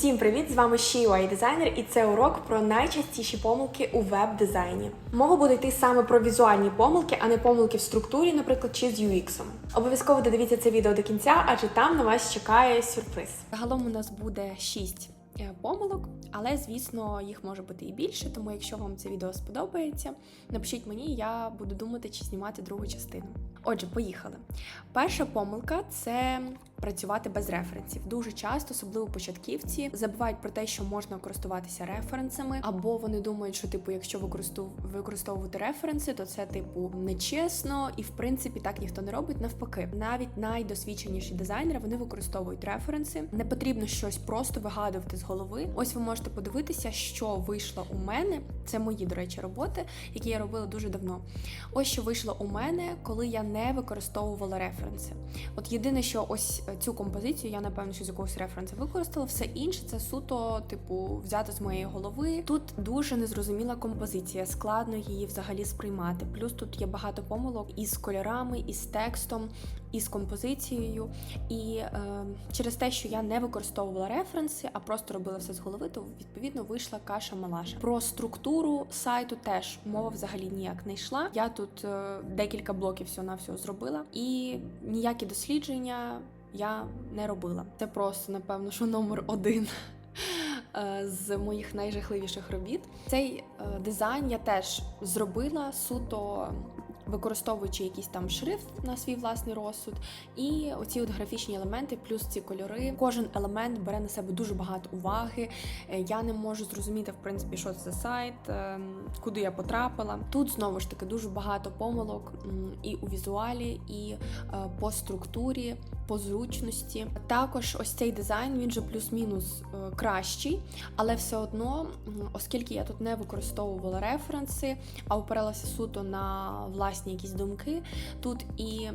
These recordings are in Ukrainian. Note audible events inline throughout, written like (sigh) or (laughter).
Всім привіт! З вами UI дизайнер, і це урок про найчастіші помилки у веб-дизайні. Мова буде йти саме про візуальні помилки, а не помилки в структурі, наприклад, чи з UX. Обов'язково додивіться це відео до кінця, адже там на вас чекає сюрприз. Загалом у нас буде 6 помилок, але звісно їх може бути і більше. Тому, якщо вам це відео сподобається, напишіть мені, я буду думати, чи знімати другу частину. Отже, поїхали. Перша помилка це працювати без референсів. Дуже часто, особливо початківці, забувають про те, що можна користуватися референсами, або вони думають, що типу, якщо використов... використовувати референси, то це типу нечесно, і в принципі так ніхто не робить. Навпаки, навіть найдосвідченіші дизайнери вони використовують референси. Не потрібно щось просто вигадувати з голови. Ось ви можете подивитися, що вийшло у мене. Це мої, до речі, роботи, які я робила дуже давно. Ось що вийшло у мене, коли я не використовувала референси. От єдине, що ось цю композицію я напевно що з якогось референсу використала. Все інше це суто, типу, взято з моєї голови. Тут дуже незрозуміла композиція, складно її взагалі сприймати. Плюс тут є багато помилок із кольорами, із текстом, із композицією. І е, через те, що я не використовувала референси, а просто робила все з голови, то відповідно вийшла каша малаша. Про структуру сайту теж мова взагалі ніяк не йшла. Я тут е, декілька блоків всього на всього зробила, і ніякі дослідження я не робила. Це просто напевно, що номер один. е, З моїх найжахливіших робіт цей е, дизайн я теж зробила суто використовуючи якийсь там шрифт на свій власний розсуд, і оці от графічні елементи, плюс ці кольори. Кожен елемент бере на себе дуже багато уваги. Е, Я не можу зрозуміти, в принципі, що це за сайт, куди я потрапила. Тут знову ж таки дуже багато помилок і у візуалі, і по структурі, по зручності. Також ось цей дизайн він же плюс-мінус е, кращий, але все одно, оскільки я тут не використовувала референси, а опиралася суто на власні якісь думки. Тут і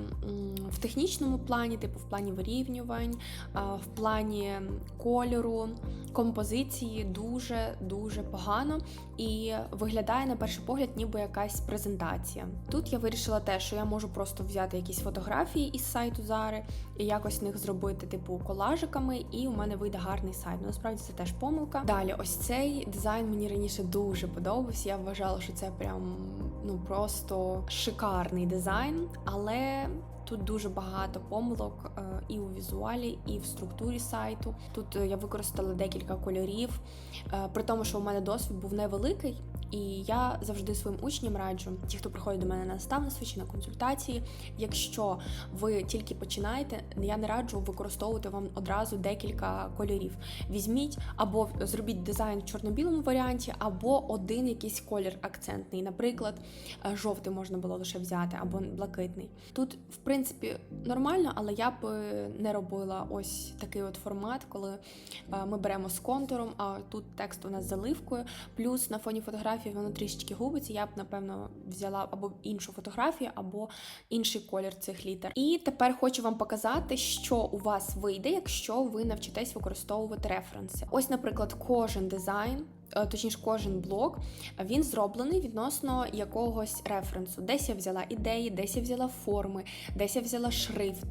в технічному плані, типу в плані вирівнювань, в плані кольору, композиції дуже дуже погано і виглядає на перший погляд, ніби якась презентація. Тут я вирішила те, що я можу просто взяти якісь фотографії із сайту Зари якось них зробити, типу, колажиками, і у мене вийде гарний сайт. Ну, насправді це теж помилка. Далі, ось цей дизайн мені раніше дуже подобався. Я вважала, що це прям ну просто шикарний дизайн, але. Тут дуже багато помилок е, і у візуалі, і в структурі сайту. Тут е, я використала декілька кольорів, е, при тому, що у мене досвід був невеликий, і я завжди своїм учням раджу, ті, хто приходить до мене на наставництво чи на консультації. Якщо ви тільки починаєте, я не раджу використовувати вам одразу декілька кольорів. Візьміть або зробіть дизайн в чорно-білому варіанті, або один якийсь колір акцентний. Наприклад, жовтий можна було лише взяти, або блакитний. Тут, в принципі, нормально, але я б е, не робила ось такий от формат, коли е, ми беремо з контуром, а тут текст у нас заливкою. Плюс на фоні фотографії воно трішечки губиться. Я б, напевно, взяла або іншу фотографію, або інший колір цих літер. І тепер хочу вам показати, що у вас вийде, якщо ви навчитесь використовувати референси. Ось, наприклад, кожен дизайн. Е, Точніше, кожен блок він зроблений відносно якогось референсу. Десь я взяла ідеї, десь я взяла форми, десь я взяла шрифт,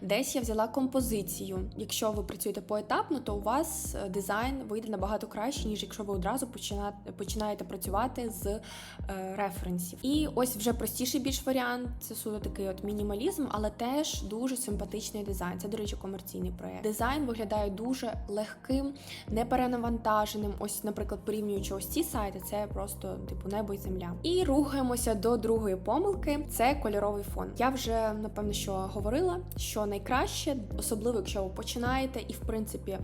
десь я взяла композицію. Якщо ви працюєте поетапно, то у вас е, дизайн вийде набагато краще, ніж якщо ви одразу почина- починаєте працювати з е, референсів. І ось вже простіший більш варіант це суто такий от мінімалізм, але теж дуже симпатичний дизайн. Це, до речі, комерційний проєкт. Дизайн виглядає дуже легким, неперенавантаженим. Ось, наприклад, порівнюючи ось ці сайти, це просто типу небо і земля. І рухаємося до другої помилки: це кольоровий фон. Я вже напевно що говорила, що найкраще, особливо якщо ви починаєте, і в принципі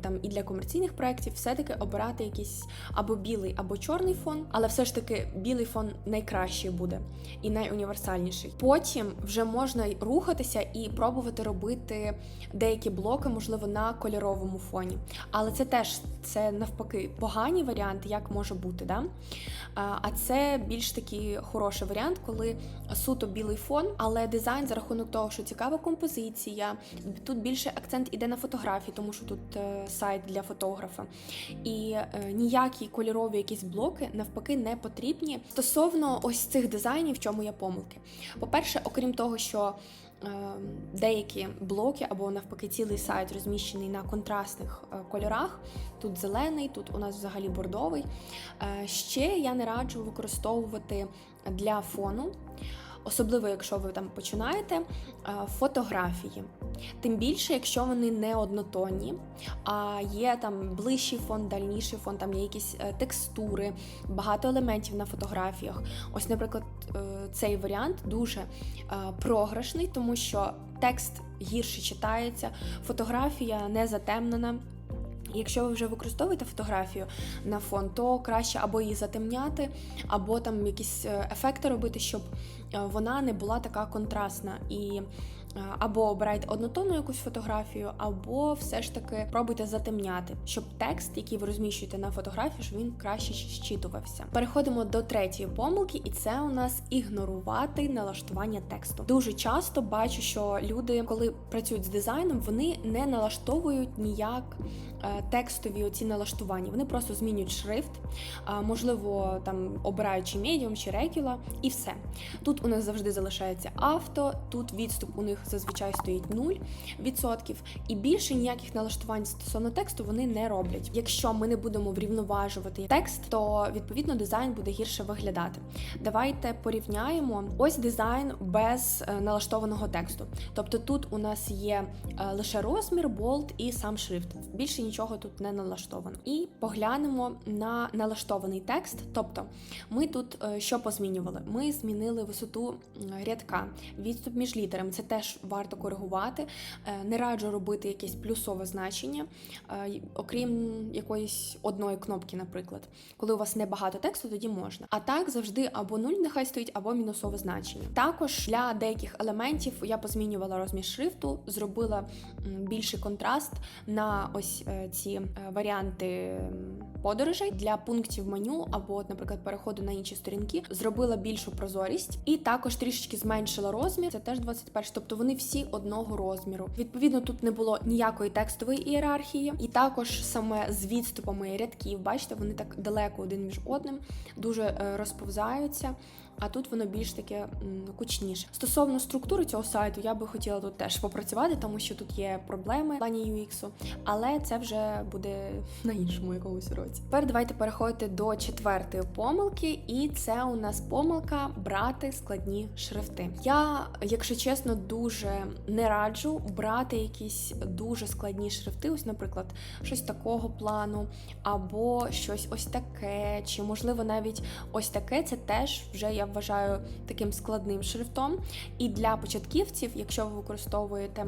там і для комерційних проєктів, все-таки обирати якийсь або білий, або чорний фон, але все ж таки білий фон найкращий буде і найуніверсальніший. Потім вже можна рухатися і пробувати робити деякі блоки, можливо, на кольоровому фоні. Але це теж це навпаки погані варіанти, як може бути, да? А це більш такий хороший варіант, коли суто білий фон, але дизайн за рахунок того, що цікава композиція. Тут більше акцент іде на фотографії, тому що тут е, сайт для фотографа. І е, ніякі кольорові якісь блоки навпаки не потрібні. Стосовно ось цих дизайнів, в чому є помилки. По-перше, окрім того, що е, деякі блоки або навпаки цілий сайт розміщений на контрастних кольорах. Тут зелений, тут у нас взагалі бордовий. Ще я не раджу використовувати для фону. Особливо, якщо ви там починаєте е, фотографії. Тим більше, якщо вони не однотонні, а є там ближчий фон, дальніший фон, там є якісь е, текстури, багато елементів на фотографіях. Ось, наприклад, е, цей варіант дуже програшний, тому що текст гірше читається, фотографія не затемнена. Якщо ви вже використовуєте фотографію на фон, то краще або її затемняти, або там якісь е, ефекти робити, щоб е, вона не була така контрастна. І або обирайте однотонну якусь фотографію, або все ж таки пробуйте затемняти, щоб текст, який ви розміщуєте на фотографії, щоб він краще щитувався. Переходимо до третьої помилки, і це у нас ігнорувати налаштування тексту. Дуже часто бачу, що люди, коли працюють з дизайном, вони не налаштовують ніяк е, текстові оці налаштування. Вони просто змінюють шрифт, можливо, там обираючи медіум чи регула, і все. Тут у нас завжди залишається авто, тут відступ у них зазвичай стоїть 0%, і більше ніяких налаштувань стосовно тексту вони не роблять. Якщо ми не будемо врівноважувати текст, то відповідно дизайн буде гірше виглядати. Давайте порівняємо ось дизайн без е, налаштованого тексту. Тобто тут у нас є е, лише розмір, болт і сам шрифт. Більше нічого тут не налаштовано. І поглянемо на налаштований текст. Тобто, ми тут е, що позмінювали? Ми змінили висоту рядка, відступ між літерами. Це теж варто коригувати. Е, Не раджу робити якесь плюсове значення, е, окрім якоїсь одної кнопки, наприклад. Коли у вас небагато тексту, тоді можна. А так завжди або 0 нехай стоїть, або мінусове значення. Також для деяких елементів я позмінювала розмір шрифту, зробила більший контраст на ось е, ці варіанти подорожей для пунктів меню або, наприклад, переходу на інші сторінки. Зробила більшу прозорість і також трішечки зменшила розмір. Це теж 21, тобто вони всі одного розміру. Відповідно, тут не було ніякої текстової ієрархії, і також саме з відступами рядків, бачите, вони так далеко один між одним, дуже е, розповзаються. А тут воно більш таке кучніше. Стосовно структури цього сайту, я би хотіла тут теж попрацювати, тому що тут є проблеми в плані UX, але це вже буде (laughs) на іншому якомусь році. Тепер давайте переходити до четвертої помилки, і це у нас помилка брати складні шрифти. Я, якщо чесно, дуже не раджу брати якісь дуже складні шрифти. Ось, наприклад, щось такого плану, або щось ось таке, чи можливо навіть ось таке. Це теж вже я вважаю таким складним шрифтом. І для початківців, якщо ви використовуєте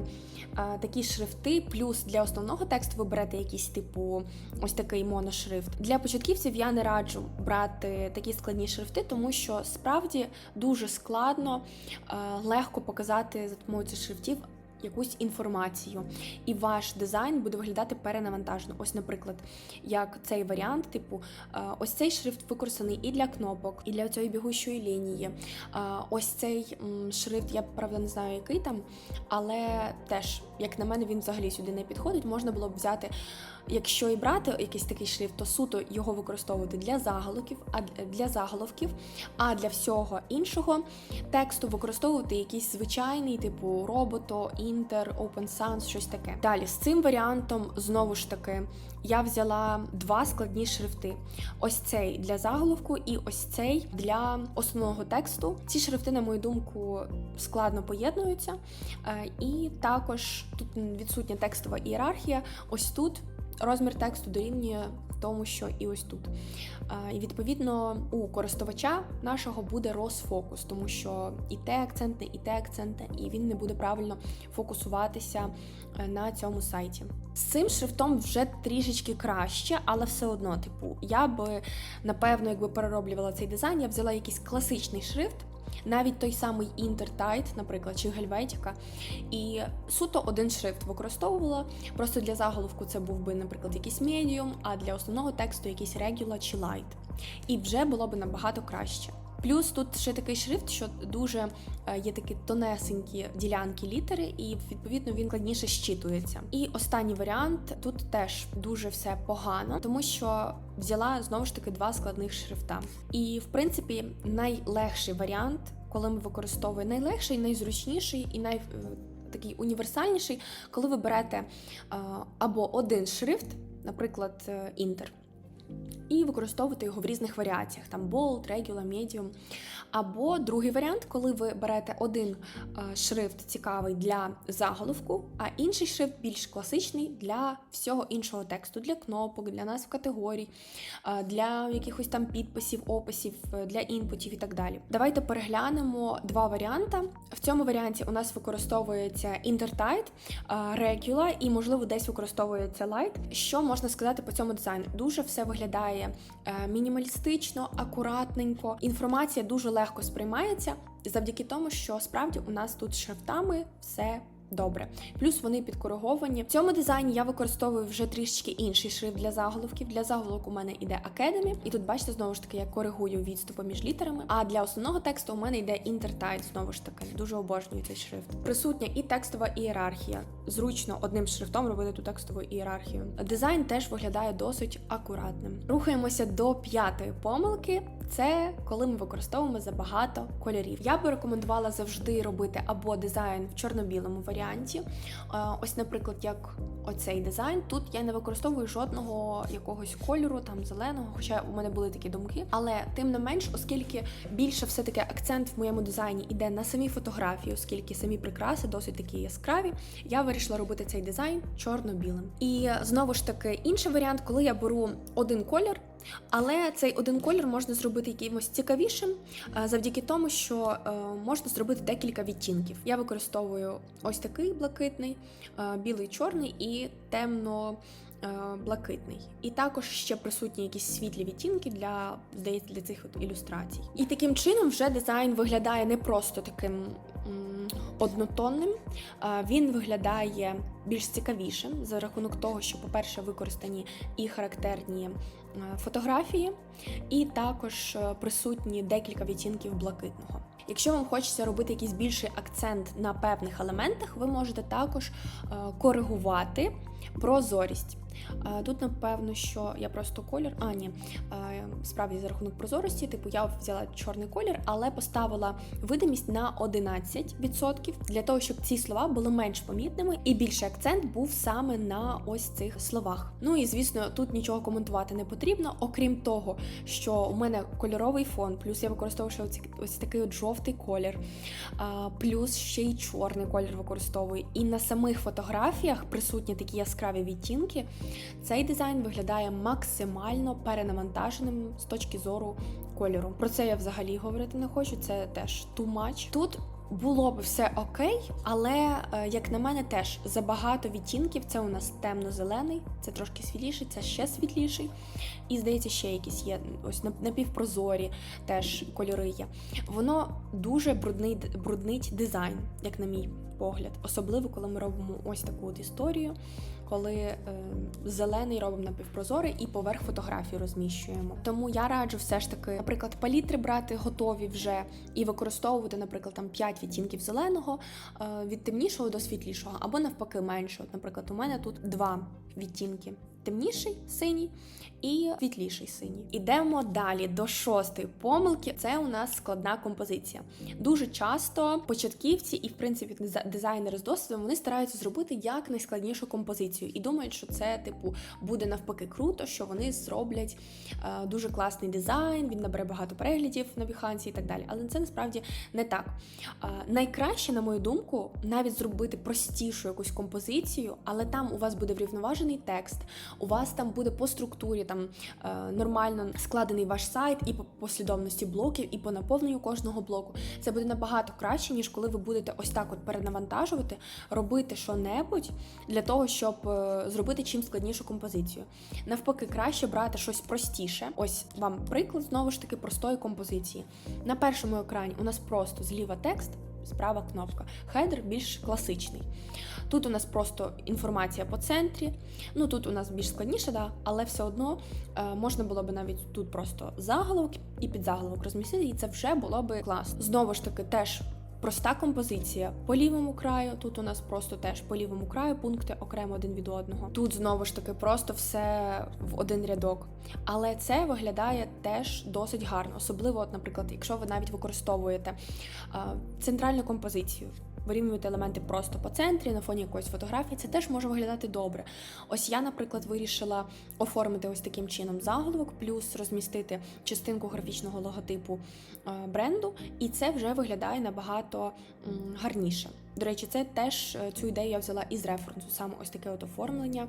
е, такі шрифти, плюс для основного тексту ви берете якийсь типу ось такий моношрифт. Для початківців я не раджу брати такі складні шрифти, тому що справді дуже складно е, легко показати за допомогою цих шрифтів. Якусь інформацію, і ваш дизайн буде виглядати перенавантажено. Ось, наприклад, як цей варіант, типу, е, ось цей шрифт використаний і для кнопок, і для цієї бігущої лінії. Е, Ось цей шрифт, я правда не знаю, який там, але теж, як на мене, він взагалі сюди не підходить. Можна було б взяти, якщо і брати якийсь такий шрифт, то суто його використовувати для заголовків, а для заголовків, а для всього іншого тексту використовувати якийсь звичайний, типу робото, інтер, Open Sans, щось таке. Далі з цим варіантом знову ж таки я взяла два складні шрифти: ось цей для заголовку, і ось цей для основного тексту. Ці шрифти, на мою думку, складно поєднуються. Е, І також тут відсутня текстова ієрархія. Ось тут розмір тексту дорівнює тому, що і ось тут. І відповідно у користувача нашого буде розфокус, тому що і те акцентне, і те акцентне, і він не буде правильно фокусуватися е, на цьому сайті. З цим шрифтом вже трішечки краще, але все одно, типу, я би напевно, якби перероблювала цей дизайн, я б взяла якийсь класичний шрифт. Навіть той самий Інтертайт, наприклад, чи Гельветіка. і суто один шрифт використовувала. Просто для заголовку це був би, наприклад, якийсь медіум, а для основного тексту якийсь регіла чи лайт. І вже було б набагато краще. Плюс тут ще такий шрифт, що дуже е, є такі тонесенькі ділянки літери, і відповідно він складніше щитується. І останній варіант тут теж дуже все погано, тому що взяла знову ж таки два складних шрифта. І в принципі найлегший варіант коли ми використовуємо найлегший, найзручніший і най. е, Такий універсальніший, коли ви берете е, або один шрифт, наприклад, Інтер, і використовуєте його в різних варіаціях: там bold, regular, medium. Або другий варіант, коли ви берете один е, шрифт цікавий для заголовку, а інший шрифт більш класичний для всього іншого тексту, для кнопок, для назв категорій, е, для якихось там підписів, описів, е, для інпутів і так далі. Давайте переглянемо два варіанти. В цьому варіанті у нас використовується Intertide, е, Regular і, можливо, десь використовується Light. Що можна сказати по цьому дизайну? Дуже все виглядає е, мінімалістично, акуратненько. Інформація дуже легко сприймається завдяки тому, що справді у нас тут шрифтами все. Добре, плюс вони підкориговані. В цьому дизайні я використовую вже трішечки інший шрифт для заголовків. Для заголовок у мене йде Academy, і тут бачите, знову ж таки, я коригую відступи між літерами. А для основного тексту у мене йде Intertide, знову ж таки, дуже обожнюю цей шрифт. Присутня і текстова ієрархія. Зручно одним шрифтом робити ту текстову ієрархію. Дизайн теж виглядає досить акуратним. Рухаємося до п'ятої помилки. Це коли ми використовуємо забагато кольорів. Я би рекомендувала завжди робити або дизайн в чорно-білому варіанті. Е, Ось, наприклад, як оцей дизайн. Тут я не використовую жодного якогось кольору, там зеленого, хоча у мене були такі думки. Але тим не менш, оскільки більше все-таки акцент в моєму дизайні іде на самі фотографії, оскільки самі прикраси досить такі яскраві, я вирішила робити цей дизайн чорно-білим. І знову ж таки, інший варіант, коли я беру один колір. Але цей один колір можна зробити якимось цікавішим е, завдяки тому, що е, можна зробити декілька відтінків. Я використовую ось такий блакитний, е, білий, чорний і темно. Блакитний, і також ще присутні якісь світлі відтінки для для цих от ілюстрацій. І таким чином вже дизайн виглядає не просто таким однотонним, він виглядає більш цікавішим за рахунок того, що, по-перше, використані і характерні е, фотографії, і також е, присутні декілька відтінків блакитного. Якщо вам хочеться робити якийсь більший акцент на певних елементах, ви можете також е, коригувати прозорість. Тут, напевно, що я просто колір. А, ні, справді за рахунок прозорості, типу, я взяла чорний колір, але поставила видимість на 11% для того, щоб ці слова були менш помітними і більший акцент був саме на ось цих словах. Ну і звісно, тут нічого коментувати не потрібно, окрім того, що у мене кольоровий фон, плюс я використовую ось, ось такий от жовтий колір, плюс ще й чорний колір використовую. І на самих фотографіях присутні такі яскраві відтінки. Цей дизайн виглядає максимально перенавантаженим з точки зору кольору. Про це я взагалі говорити не хочу. Це теж too much. Тут було б все окей, але е, як на мене, теж забагато відтінків. Це у нас темно-зелений, це трошки світліший, це ще світліший. І здається, ще якісь є ось нап- напівпрозорі теж кольори є. Воно дуже брудний, бруднить дизайн, як на мій погляд. Особливо, коли ми робимо ось таку от історію, коли е, зелений робимо напівпрозорий і поверх фотографії розміщуємо. Тому я раджу все ж таки, наприклад, палітри брати готові вже і використовувати, наприклад, там 5 відтінків зеленого е, від темнішого до світлішого, або навпаки менше. От, наприклад, у мене тут два відтінки. Темніший синій і світліший синій. Ідемо далі до шостої помилки. Це у нас складна композиція. Дуже часто початківці і, в принципі, диза- дизайнери з досвідом вони стараються зробити як найскладнішу композицію і думають, що це типу буде навпаки круто, що вони зроблять е, дуже класний дизайн, він набере багато переглядів на Behance і так далі. Але це насправді не так. Е, найкраще, на мою думку, навіть зробити простішу якусь композицію, але там у вас буде врівноважений текст, у вас там буде по структурі там е, нормально складений ваш сайт і по послідовності блоків, і по наповненню кожного блоку. Це буде набагато краще, ніж коли ви будете ось так от перенавантажувати, робити що-небудь для того, щоб е, зробити чим складнішу композицію. Навпаки, краще брати щось простіше. Ось вам приклад знову ж таки простої композиції. На першому екрані у нас просто зліва текст. Справа кнопка. Хедер більш класичний. Тут у нас просто інформація по центрі. Ну тут у нас більш складніше, да, але все одно е, можна було б навіть тут просто заголовок і підзаголовок розмістити, і це вже було би класно. Знову ж таки, теж проста композиція по лівому краю. Тут у нас просто теж по лівому краю пункти окремо один від одного. Тут знову ж таки просто все в один рядок. Але це виглядає теж досить гарно, особливо, от, наприклад, якщо ви навіть використовуєте центральну композицію. Вирівнюєте елементи просто по центрі на фоні якоїсь фотографії, це теж може виглядати добре. Ось я, наприклад, вирішила оформити ось таким чином заголовок, плюс розмістити частинку графічного логотипу е, бренду, і це вже виглядає набагато гарніше. До речі, це теж е, цю ідею я взяла із референсу, саме ось таке от оформлення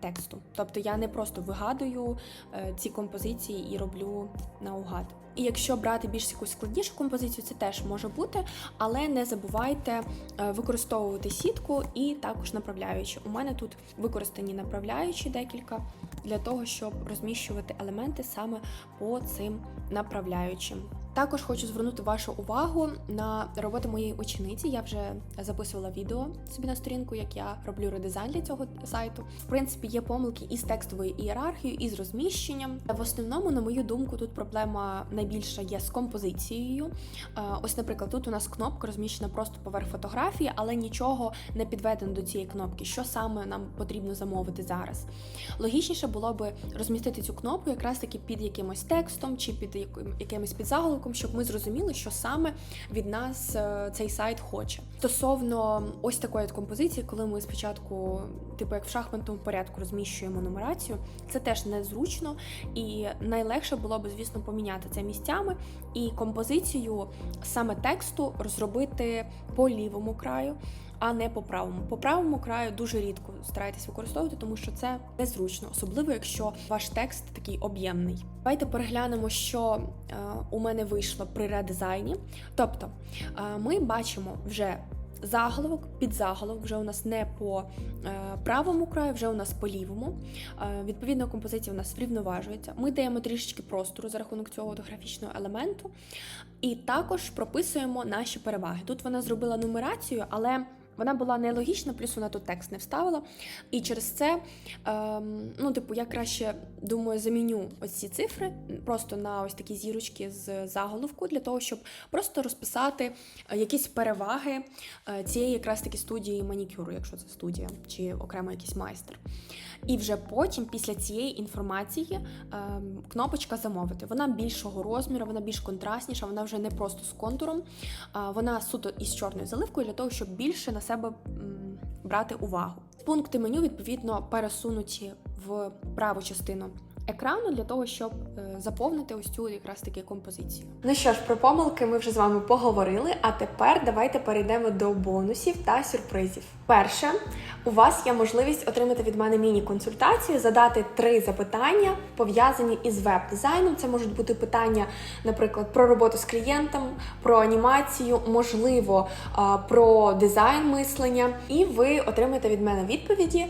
тексту. Тобто я не просто вигадую е, ці композиції і роблю наугад. І якщо брати більш якусь складнішу композицію, це теж може бути, але не забувайте е, використовувати сітку і також направляючі. У мене тут використані направляючі декілька для того, щоб розміщувати елементи саме по цим направляючим. Також хочу звернути вашу увагу на роботу моєї учениці. Я вже записувала відео собі на сторінку, як я роблю редизайн для цього сайту. В принципі, є помилки із текстовою ієрархією, і з розміщенням. В основному, на мою думку, тут проблема найбільша є з композицією. Е, Ось, наприклад, тут у нас кнопка розміщена просто поверх фотографії, але нічого не підведено до цієї кнопки. Що саме нам потрібно замовити зараз? Логічніше було би розмістити цю кнопку якраз таки під якимось текстом чи під яким- якимось підзаголовком, щоб ми зрозуміли, що саме від нас е, цей сайт хоче. Стосовно ось такої от композиції, коли ми спочатку, типу як в шахматному порядку, розміщуємо нумерацію, це теж незручно, і найлегше було б, звісно, поміняти це місцями і композицію саме тексту розробити по лівому краю. А не по правому. По правому краю дуже рідко старайтесь використовувати, тому що це незручно, особливо якщо ваш текст такий об'ємний. Давайте переглянемо, що е, у мене вийшло при редизайні. Тобто е, ми бачимо вже заголовок, підзаголовок, вже у нас не по е, правому краю, вже у нас по лівому. Е, відповідно, композиція у нас врівноважується. Ми даємо трішечки простору за рахунок цього графічного елементу, і також прописуємо наші переваги. Тут вона зробила нумерацію, але вона була нелогічна, плюс вона тут текст не вставила. І через це, ем, ну, типу, я краще думаю, заміню ось ці цифри просто на ось такі зірочки з заголовку, для того, щоб просто розписати е, якісь переваги е, цієї якраз таки студії манікюру, якщо це студія, чи окремо якийсь майстер. І вже потім, після цієї інформації, ем, кнопочка замовити. Вона більшого розміру, вона більш контрастніша, вона вже не просто з контуром, вона суто із чорною заливкою для того, щоб більше на себе брати увагу. Пункти меню відповідно пересунуті в праву частину екрану для того, щоб е, заповнити ось цю якраз таки композицію. Ну що ж, про помилки ми вже з вами поговорили. А тепер давайте перейдемо до бонусів та сюрпризів. Перше, у вас є можливість отримати від мене міні-консультацію, задати три запитання, пов'язані із веб-дизайном. Це можуть бути питання, наприклад, про роботу з клієнтом, про анімацію, можливо, про дизайн мислення. І ви отримаєте від мене відповіді.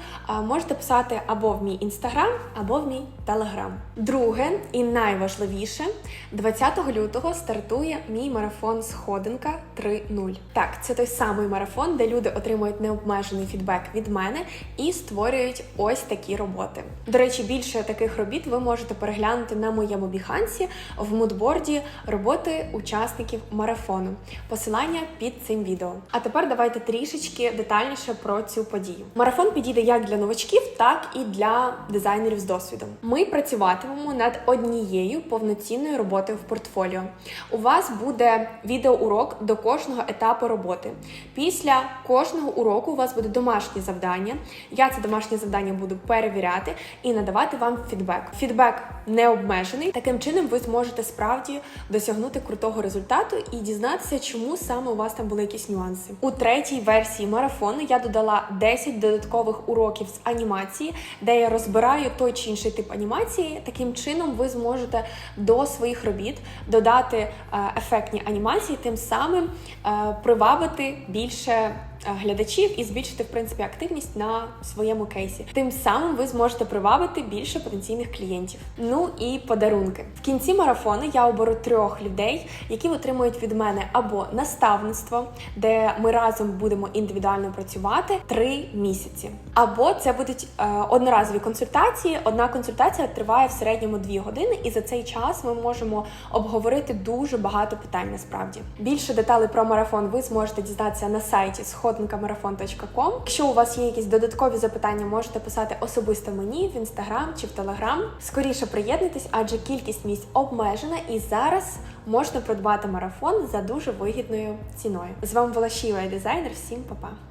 Можете писати або в мій інстаграм, або в мій телеграм. Друге і найважливіше, 20 лютого стартує мій марафон Сходинка 3.0. Так, це той самий марафон, де люди отримують необмежений фідбек від мене і створюють ось такі роботи. До речі, більше таких робіт ви можете переглянути на моєму біхансі в мудборді роботи учасників марафону. Посилання під цим відео. А тепер давайте трішечки детальніше про цю подію. Марафон підійде як для новачків, так і для дизайнерів з досвідом. Ми працюватимемо над однією повноцінною роботою в портфоліо. У вас буде відеоурок до кожного етапу роботи. Після кожного уроку у вас буде домашнє завдання. Я це домашнє завдання буду перевіряти і надавати вам фідбек. Фідбек не обмежений. Таким чином ви зможете справді досягнути крутого результату і дізнатися, чому саме у вас там були якісь нюанси. У третій версії марафону я додала 10 додаткових уроків з анімації, де я розбираю той чи інший тип анімації. Таким чином ви зможете до своїх робіт додати е, ефектні анімації, тим самим е, привабити більше глядачів і збільшити в принципі активність на своєму кейсі. Тим самим ви зможете привабити більше потенційних клієнтів. Ну і подарунки в кінці марафону. Я оберу трьох людей, які отримують від мене або наставництво, де ми разом будемо індивідуально працювати три місяці, або це будуть е, одноразові консультації. Одна консультація триває в середньому дві години, і за цей час ми можемо обговорити дуже багато питань. Насправді більше деталей про марафон ви зможете дізнатися на сайті сходникамарафон.com. Якщо у вас є якісь додаткові запитання, можете писати особисто мені в інстаграм чи в телеграм. Скоріше приєднуйтесь, адже кількість місць обмежена, і зараз можна придбати марафон за дуже вигідною ціною. З вами була Шіва дизайнер. Всім па-па!